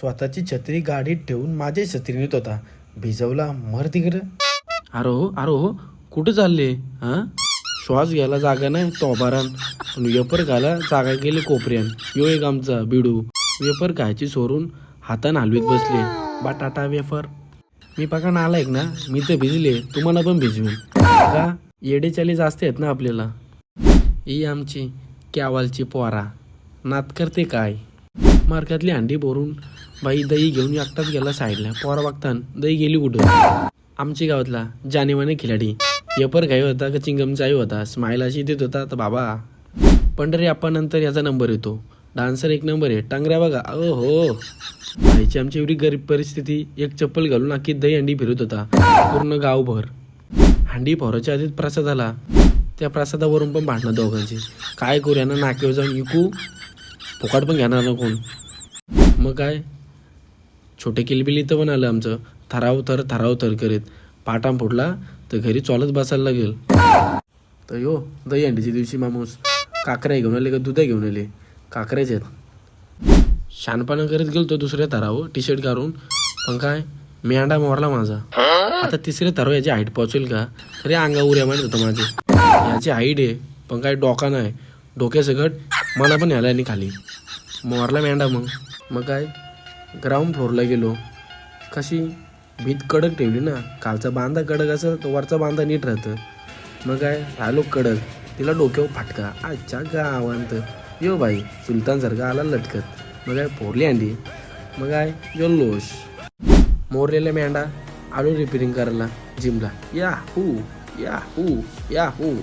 स्वतःची छत्री गाडीत ठेवून माझी छत्री नेत होता. भिजवला मर तिकडं अरे हो अरे हो कुठं चालले? हा? श्वास घ्यायला जागा नाही तोबारान वेपर घाला जागा गेले कोपऱ्यान. यो एक आमचा बिडू. वेपर खायची सोडून हातान हलवीत बसले. बटाटा वेफर. मी पका नालायक ना मी तर भिजले तुम्हाला पण भिजवेन. का? येडे चाली जास्त आहेत ना आपल्याला? ही आमची क्यावालची पोरा. नात करते काय? मार्गातली अंडी भरून बाई दही घेऊन एकटाच गेला साईडला. पोरा बघतान दही गेली कुठं आमच्या गावातला जानेवाने खिलाडी. येपर घाई होता का चिंगमचा आई होता? स्माईल अशी देत होता तर बाबा पंढरी आप्पा नंतर याचा नंबर येतो. डान्सर एक नंबर आहे. टांगऱ्या बघा. ओ हो. आईची आमची एवढी गरीब परिस्थिती एक चप्पल घालून अख्खी दही अंडी फिरत होता. पूर्ण गावभर. हंडी पोराच्या आधीच प्रसाद आला. त्या प्रसादावरून पण भांडणं दोघांची. काय करू यांना नाकेवर जाऊन विकू फुकाट पण घेणार ना कोण? मग काय? छोटे किलबिली तर पण आलं आमचं. थराव थर थराव थर करीत. पाटाम फुटला तर घरी चॉलच बसायला लागेल. तर यो दही अंडीच्या दिवशी मामूस. काकऱ्या घेऊन आले का दुधा घेऊन आले? काकऱ्याच आहेत. शानपणा करीत गेलो तो दुसऱ्या थराव टी शर्ट काढून पण काय? मेंढा मोरला माझा. आता तिसऱ्या थराव याची हाईट पोहोचेल का? तरी अंगा उऱ्या मारत होतं माझे. याची हाईट आहे पण काय डोका नाही. डोक्यासकट मला पण ह्याला आणि खाली. मोरला मेंढा मग. मग काय? ग्राउंड फ्लोअरला गेलो. कशी? भीत कडक ठेवली ना. खालचा बांधा कडक असं तर वरचा बांधा नीट राहतं. मग काय? राहिलो कडक. तिला डोक्यावर फाटका. अच्छा गावांत. यो बाई सुलतानसारखा आला लटकत. मग काय? फोडली अंडी. मग काय? जल्लोष. मोरलेल्या मेंढा. आलो रिपेरिंग करायला. जिमला या हू या हू या हू.